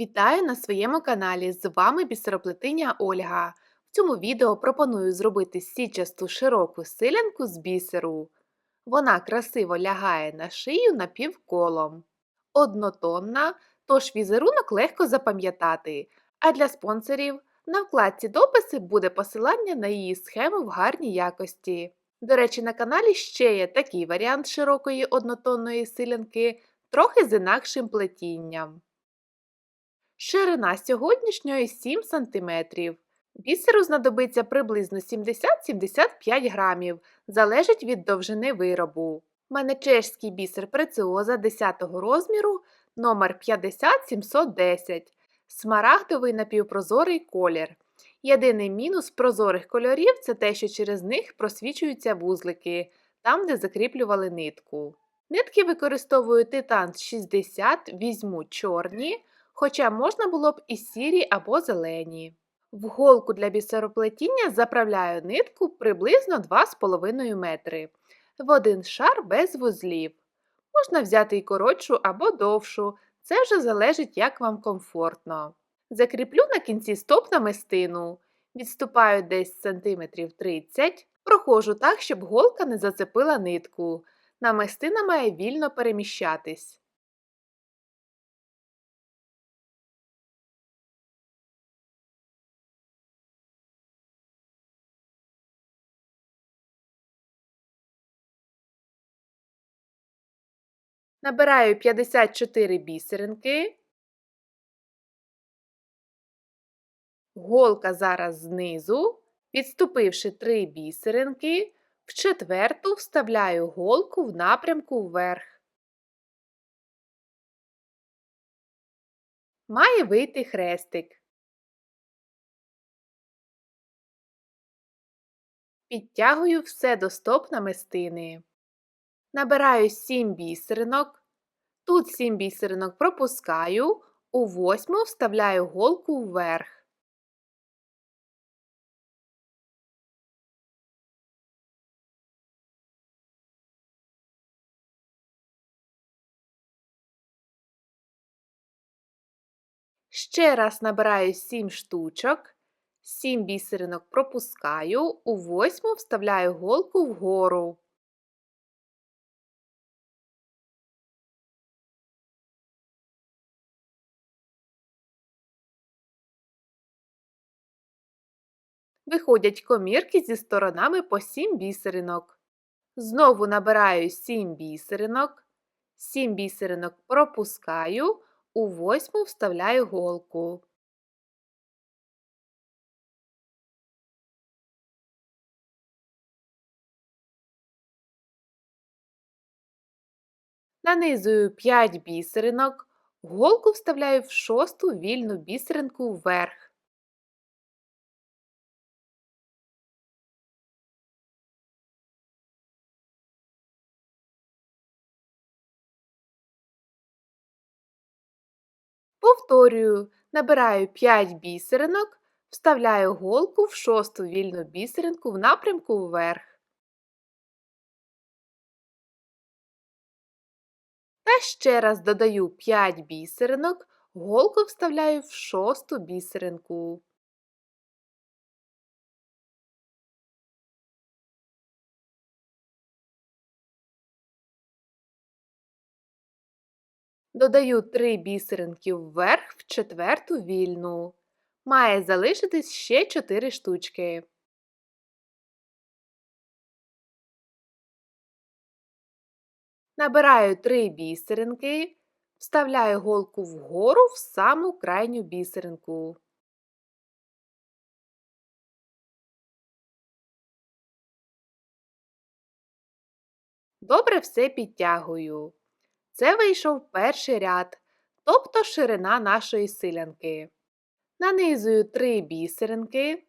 Вітаю на своєму каналі! З вами бісероплетиня Ольга. В цьому відео пропоную зробити січасту широку силянку з бісеру. Вона красиво лягає на шию напівколом. Однотонна, тож візерунок легко запам'ятати. А для спонсорів на вкладці дописи буде посилання на її схему в гарній якості. До речі, на каналі ще є такий варіант широкої однотонної силянки, трохи з інакшим плетінням. Ширина сьогоднішньої 7 см. Бісеру знадобиться приблизно 70-75 грамів, залежить від довжини виробу. У мене чешський бісер преціоза 10 розміру номер 50710 смарагдовий напівпрозорий колір. Єдиний мінус прозорих кольорів це те, що через них просвічуються вузлики, там, де закріплювали нитку. Нитки використовую титан 60, візьму чорні хоча можна було б і сірі або зелені. В голку для бісероплетіння заправляю нитку приблизно 2,5 метри в один шар без вузлів. Можна взяти і коротшу або довшу, це вже залежить, як вам комфортно. Закріплю на кінці стоп намистину, відступаю десь сантиметрів 30 проходжу так, щоб голка не зацепила нитку. Намистина має вільно переміщатись. Набираю 54 бісеринки. Голка зараз знизу, відступивши 3 бісеринки, в четверту вставляю голку в напрямку вверх. Має вийти хрестик. Підтягую все до стоп намистини. Набираю 7 бісеринок. Тут 7 бісеринок пропускаю, у восьму вставляю голку вверх. Ще раз набираю 7 штучок, 7 бісеринок пропускаю, у восьму вставляю голку вгору. Виходять комірки зі сторонами по 7 бісеринок. Знову набираю 7 бісеринок, 7 бісеринок пропускаю, у восьму вставляю голку. Нанизую 5 бісеринок, голку вставляю в шосту вільну бісеринку вверх. Повторюю, набираю 5 бісеринок, вставляю голку в шосту вільну бісеринку в напрямку вверх. Та ще раз додаю 5 бісеринок, голку вставляю в шосту бісеринку. Додаю 3 бісеринки вверх в четверту вільну. Має залишитись ще 4 штучки. Набираю 3 бісеринки, вставляю голку вгору в саму крайню бісеринку. Добре все підтягую. Це вийшов перший ряд, тобто ширина нашої силянки. Нанизую 3 бісеринки.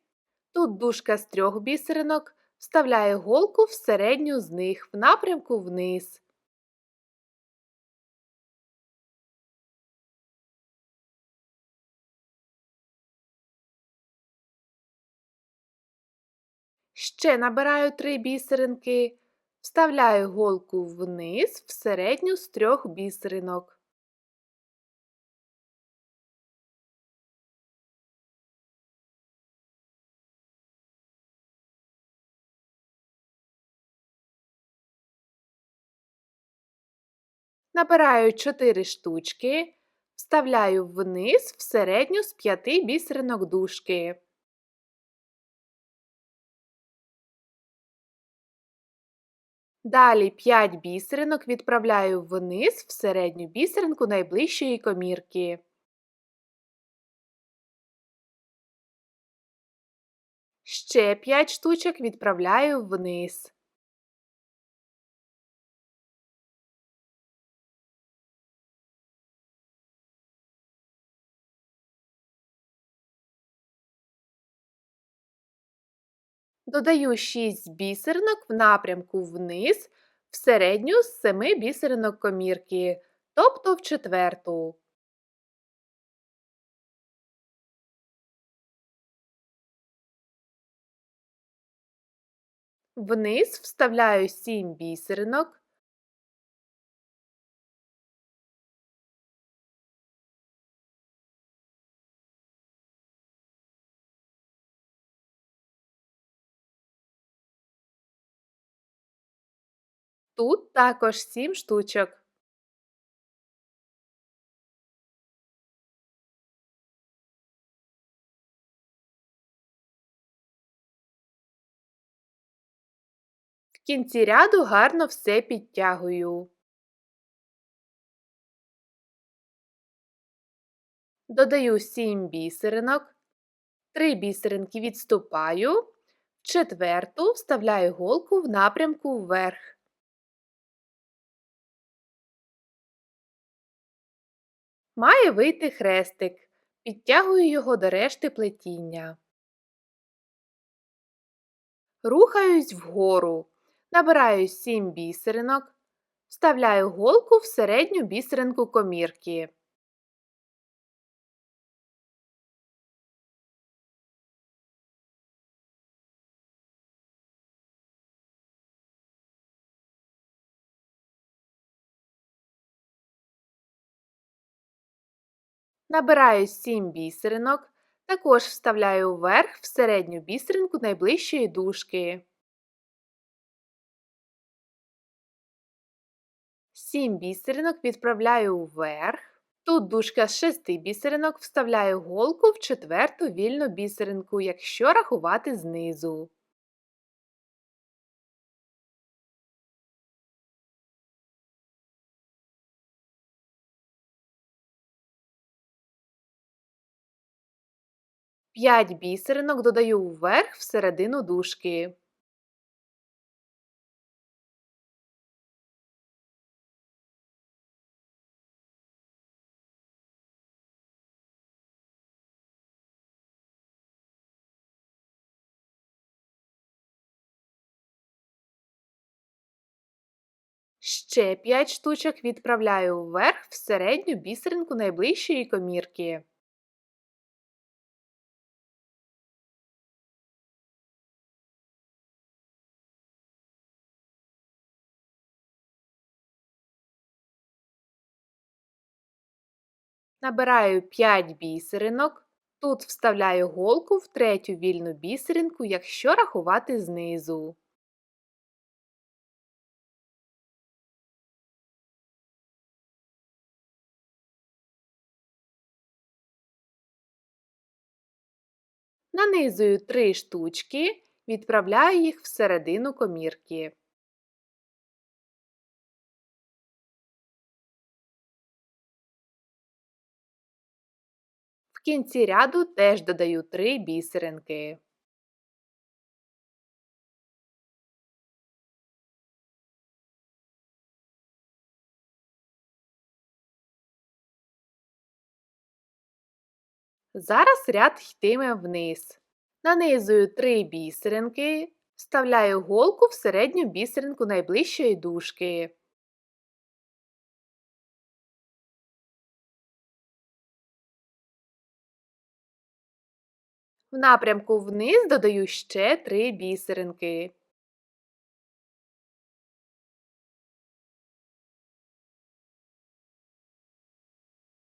Тут дужка з трьох бісеринок, вставляю голку в середню з них в напрямку вниз. Ще набираю 3 бісеринки, Вставляю голку вниз в середню з трьох бісеринок. Набираю 4 штучки, вставляю вниз в середню з 5 бісеринок дужки. Далі 5 бісеринок відправляю вниз в середню бісеринку найближчої комірки. Ще 5 штучок відправляю вниз. Додаю 6 бісеринок в напрямку вниз в середню з 7 бісеринок комірки, тобто в четверту. Вниз вставляю 7 бісеринок. Тут також 7 штучок. В кінці ряду гарно все підтягую. Додаю 7 бісеринок, 3 бісеринки відступаю, в четверту вставляю голку в напрямку вверх. Має вийти хрестик. Підтягую його до решти плетіння. Рухаюсь вгору. Набираю 7 бісеринок, вставляю голку в середню бісеринку комірки. Набираю 7 бісеринок, також вставляю вверх в середню бісеринку найближчої дужки. 7 бісеринок відправляю вверх. Тут дужка з 6 бісеринок вставляю голку в четверту вільну бісеринку, якщо рахувати знизу. П'ять бісеринок додаю вверх в середину дужки. Ще 5 штучок відправляю вверх в середню бісеринку найближчої комірки. Набираю 5 бісеринок. Тут вставляю голку в третю вільну бісеринку, якщо рахувати знизу. Нанизую 3 штучки, відправляю їх всередину комірки. Кінці ряду теж додаю 3 бісеринки. Зараз ряд йтиме вниз. Нанизую 3 бісеринки, вставляю голку в середню бісеринку найближчої дужки. Напрямку вниз додаю ще 3 бісеринки.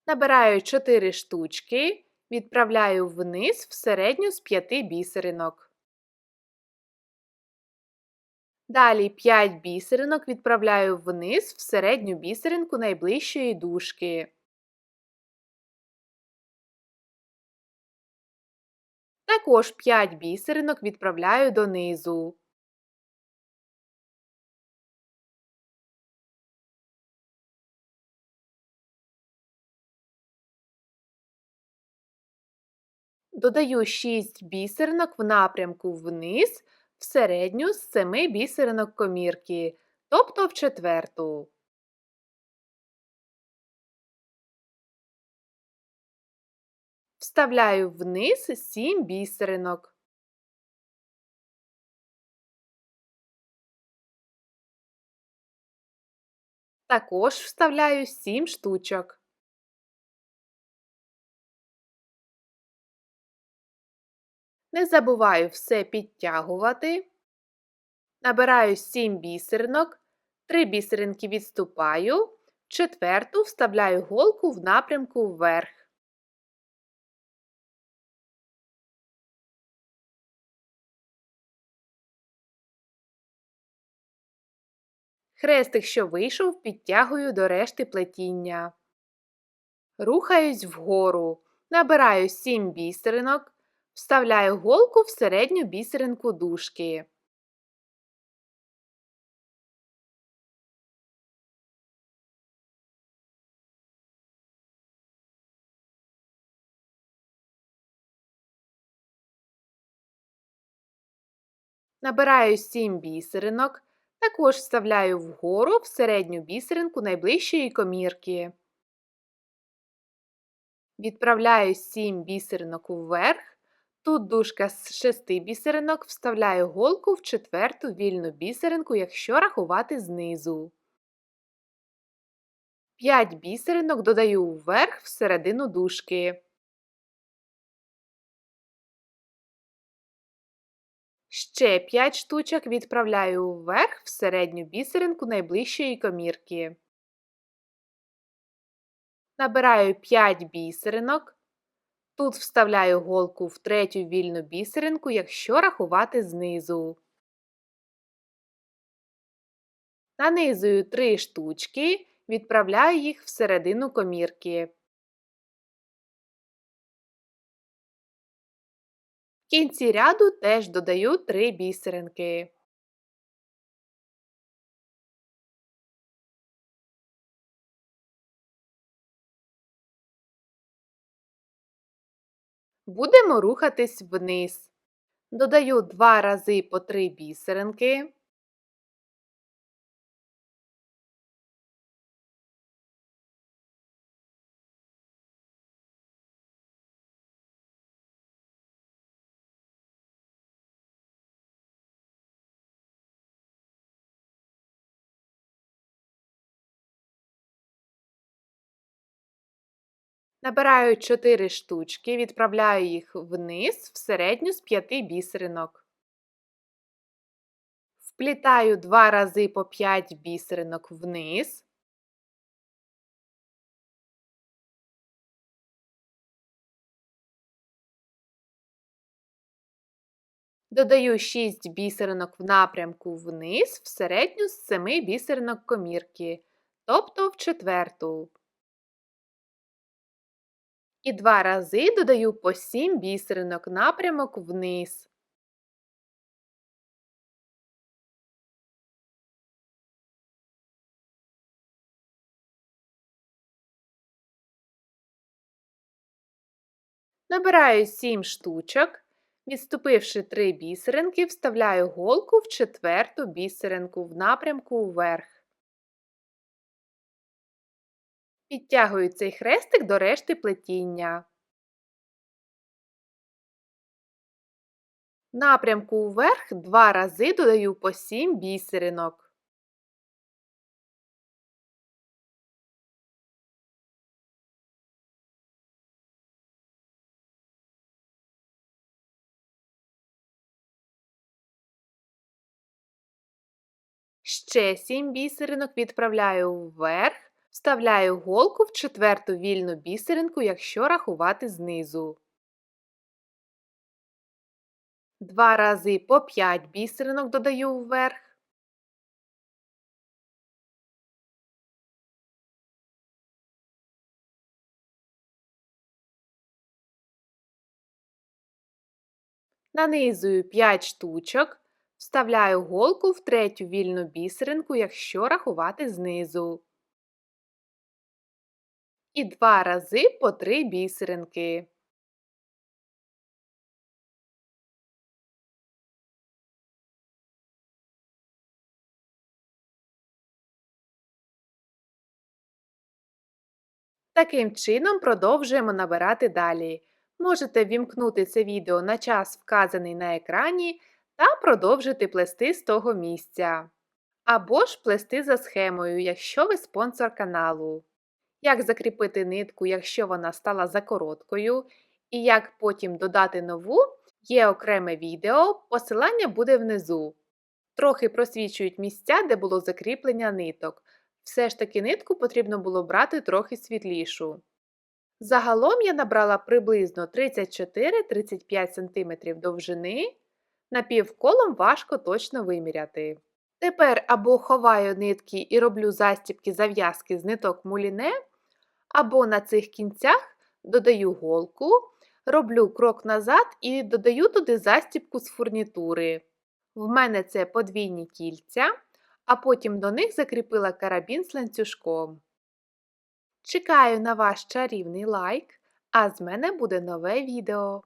Набираю 4 штучки, відправляю вниз в середню з 5 бісеринок. Далі 5 бісеринок відправляю вниз в середню бісеринку найближчої дужки. Також 5 бісеринок відправляю донизу. Додаю 6 бісеринок в напрямку вниз в середню з 7 бісеринок комірки, тобто в четверту. Вставляю вниз 7 бісеринок. Також вставляю 7 штучок. Не забуваю все підтягувати. Набираю 7 бісеринок, 3 бісеринки відступаю, четверту вставляю голку в напрямку вверх. Хрестик, що вийшов, підтягую до решти плетіння. Рухаюсь вгору. Набираю 7 бісеринок, вставляю голку в середню бісеринку дужки. Набираю 7 бісеринок, також вставляю вгору в середню бісеринку найближчої комірки. Відправляю 7 бісеринок вверх. Тут дужка з 6 бісеринок вставляю голку в четверту вільну бісеринку, якщо рахувати знизу. 5 бісеринок додаю вверх в середину дужки. Ще 5 штучок відправляю вверх в середню бісеринку найближчої комірки. Набираю 5 бісеринок. Тут вставляю голку в третю вільну бісеринку, якщо рахувати знизу. Нанизую 3 штучки, відправляю їх в середину комірки. В кінці ряду теж додаю 3 бісеринки. Будемо рухатись вниз. Додаю 2 рази по 3 бісеринки. Набираю 4 штучки, відправляю їх вниз в середню з 5 бісеринок. Вплітаю 2 рази по 5 бісеринок вниз. Додаю 6 бісеринок в напрямку вниз в середню з 7 бісеринок комірки, тобто в четверту. І два рази додаю по 7 бісеринок напрямок вниз. Набираю 7 штучок. Відступивши 3 бісеринки, вставляю голку в четверту бісеринку в напрямку вверх. Підтягую цей хрестик до решти плетіння. Напрямку вверх два рази додаю по 7 бісеринок. Ще 7 бісеринок відправляю вверх, Вставляю голку в четверту вільну бісеринку, якщо рахувати знизу. Два рази по 5 бісеринок додаю вверх. Нанизую 5 штучок, вставляю голку в третю вільну бісеринку, якщо рахувати знизу. І два рази по 3 бісеринки. Таким чином продовжуємо набирати далі. Можете вімкнути це відео на час, вказаний на екрані, та продовжити плести з того місця. Або ж плести за схемою, якщо ви спонсор каналу. Як закріпити нитку, якщо вона стала закороткою, і як потім додати нову, є окреме відео, посилання буде внизу. Трохи просвічують місця, де було закріплення ниток. Все ж таки нитку потрібно було брати трохи світлішу. Загалом я набрала приблизно 34-35 см довжини, напівколом важко точно виміряти. Тепер або ховаю нитки і роблю застібки зав'язки з ниток муліне, або на цих кінцях додаю голку, роблю крок назад і додаю туди застібку з фурнітури. В мене це подвійні кільця, а потім до них закріпила карабін з ланцюжком. Чекаю на ваш чарівний лайк, а з мене буде нове відео.